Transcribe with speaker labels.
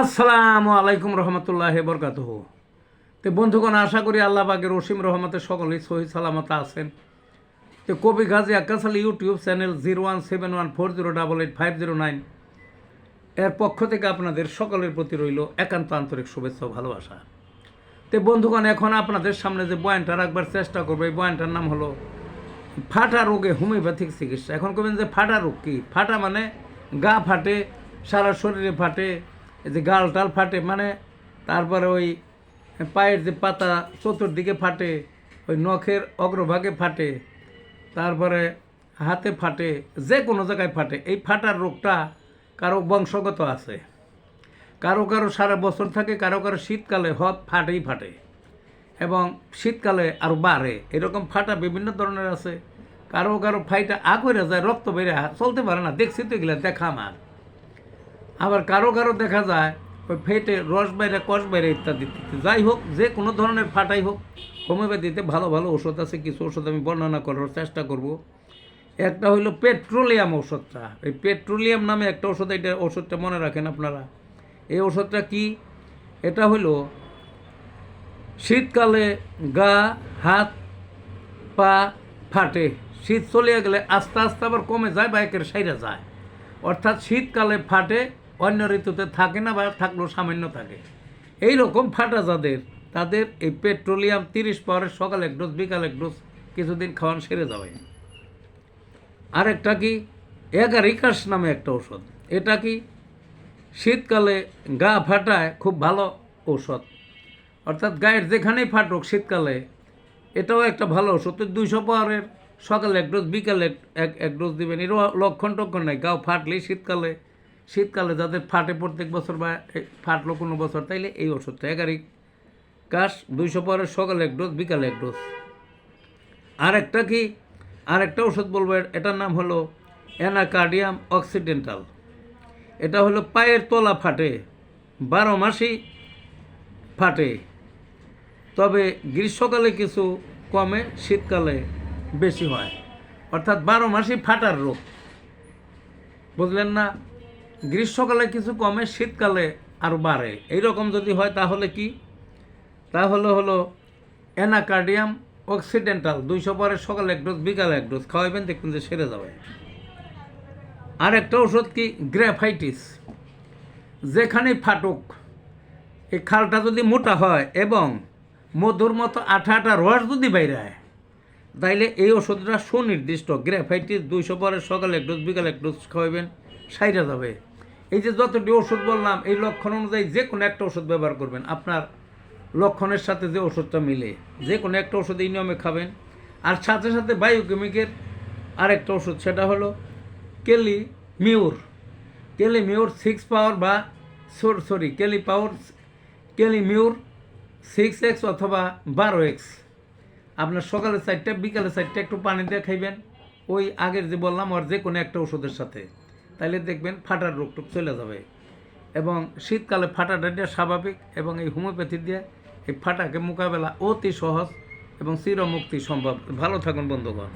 Speaker 1: আসসালামু আলাইকুম রহমতুল্লাহ বরকাত তো বন্ধুগণ, আশা করি আল্লাহ বাগের রসিম রহমতে সকলেই সহি সালামত আছেন। তো কবি Gazi Akkas Ali YouTube channel zero one seven one four zero double eight five zero nine. এর পক্ষ থেকে আপনাদের সকলের প্রতি রইল একান্ত আন্তরিক শুভেচ্ছা ভালোবাসা। তো বন্ধুগণ, এখন আপনাদের সামনে যে বয়ানটা রাখবার চেষ্টা করব, এই বয়ানটার নাম হলো, ফাটা রোগে হোমিওপ্যাথিক চিকিৎসা। এখন কবেন যে ফাটা রোগ কী? ফাটা মানে গা ফাটে, সারা শরীরে ফাটে যে গাল টাল ফাটে মানে তারপরে ওই পায়ের যে পাতা চতুর্দিকে ফাটে, ওই নখের অগ্রভাগে ফাটে, তারপরে হাতে ফাটে, যে কোনো জায়গায় ফাটে। এই ফাটার রোগটা কারও বংশগত আছে। কারও কারও সারা বছর থাকে, কারও কারও শীতকালে হত ফাটেই ফাটে এবং শীতকালে আরও বাড়ে। এরকম ফাটা বিভিন্ন ধরনের আছে। কারও কারও ফাইটা আগ হয়ে যায়, রক্ত বেড়ে চলতে পারে না। দেখছি তো এগুলো, দেখা আমার। আবার কারও কারও দেখা যায়, ওই ফেটে রস বাইরে কষ বাইরে ইত্যাদি যাই হোক, যে কোনো ধরনের ফাটাই হোক, হোমিওপ্যাথিতে ভালো ভালো ওষুধ আছে, কিছু ওষুধ আমি বর্ণনা করার চেষ্টা করব। একটা হইল পেট্রোলিয়াম ওষুধটা এই পেট্রোলিয়াম নামে একটা ওষুধ এটা ওষুধটা মনে রাখেন আপনারা। এই ওষুধটা কি? এটা হইল শীতকালে গা, হাত, পা ফাটে। শীত চলিয়া গেলে আস্তে আস্তে আবার কমে যায়, বা একের সাইরা যায়। অর্থাৎ শীতকালে ফাটে অন্য ঋতুতে থাকে না বা থাকলেও সামান্য থাকে। এই রকম ফাটা যাদের তাদের এই পেট্রোলিয়াম তিরিশ পাওয়ারের সকাল এক ডোজ, বিকাল এক ডোজ কিছুদিন খাওয়ান সেরে যাবে আরেকটা কি? এগারিকাস নামে একটা ওষুধ এটা কি? শীতকালে গা ফাটায়, খুব ভালো ঔষধ। অর্থাৎ গায়ের যেখানেই ফাটুক শীতকালে, এটাও একটা ভালো ওষুধ তো দুইশো পাওয়ারের সকালে এক ডোজ, বিকালে এক- এক এক ডোজ দিবেন। এরও লক্ষণ টক্ষণ নাই। গাও ফাটলেই শীতকালে শীতকালে যাদের ফাটে প্রত্যেক বছর বা ফাটলো কোনো বছর, তাইলে এই ওষুধটা এগারি কাশ, দুইশো পাওয়ারের সকালে এক ডোজ, বিকালে এক ডোজ। আরেকটা কি? আরেকটা ওষুধ বলব এটার নাম হলো অ্যানাকার্ডিয়াম অক্সিডেন্টাল। এটা হলো পায়ের তলা ফাটে, বারো মাসই ফাটে। তবে গ্রীষ্মকালে কিছু কমে, শীতকালে বেশি হয়। অর্থাৎ বারো মাসই ফাটার রোগ। বুঝলেন না? গ্রীষ্মকালে কিছু কমে, শীতকালে আরও বাড়ে। এইরকম যদি হয় তাহলে কি? তাহলে হলো অ্যানাকার্ডিয়াম অক্সিডেন্টাল। দুইশো পরে সকালে এক ডোজ, বিকালে এক ডোজ খাওয়াবেন দেখবেন যে সেরে যাবে। আর একটা ওষুধ কি? গ্রাফাইটিস যেখানেই ফাটুক, এই খালটা যদি মোটা হয় এবং মধুর মতো আঠা আঠা রস যদি বাইরে হয় তাইলে এই ওষুধটা সুনির্দিষ্ট গ্রাফাইটিস দুইশো পরে সকালে এক ডোজ, বিকালে এক ডোজ খাওয়াবেন সাইরা যাবে। এই যে যতটি ওষুধ বললাম, এই লক্ষণ অনুযায়ী যে কোনো একটা ওষুধ ব্যবহার করবেন। আপনার লক্ষণের সাথে যে ওষুধটা মিলে, যে কোনো একটা ওষুধ এই নিয়মে খাবেন। আর সাথে সাথে বায়োকেমিকের আরেকটা ওষুধ, সেটা হলো Kali mur Kali mur six power বা সর সরি কেলি পাওয়ার কেলি মিউর সিক্স এক্স অথবা বারো এক্স আপনার সকালে চারটা বিকালে চারটা একটু পানি দিয়ে খাইবেন। ওই আগের যে বললাম, আর যে কোনো একটা ওষুধের সাথে। তাইলে দেখবেন ফাটার রোগটুক চলে যাবে। এবং শীতকালে ফাটাটা দিয়ে স্বাভাবিক এবং এই হোমিওপ্যাথি দিয়ে এই ফাটাকে মোকাবেলা অতি সহজ এবং চিরমুক্তি সম্ভব। ভালো থাকুন বন্ধুগণ।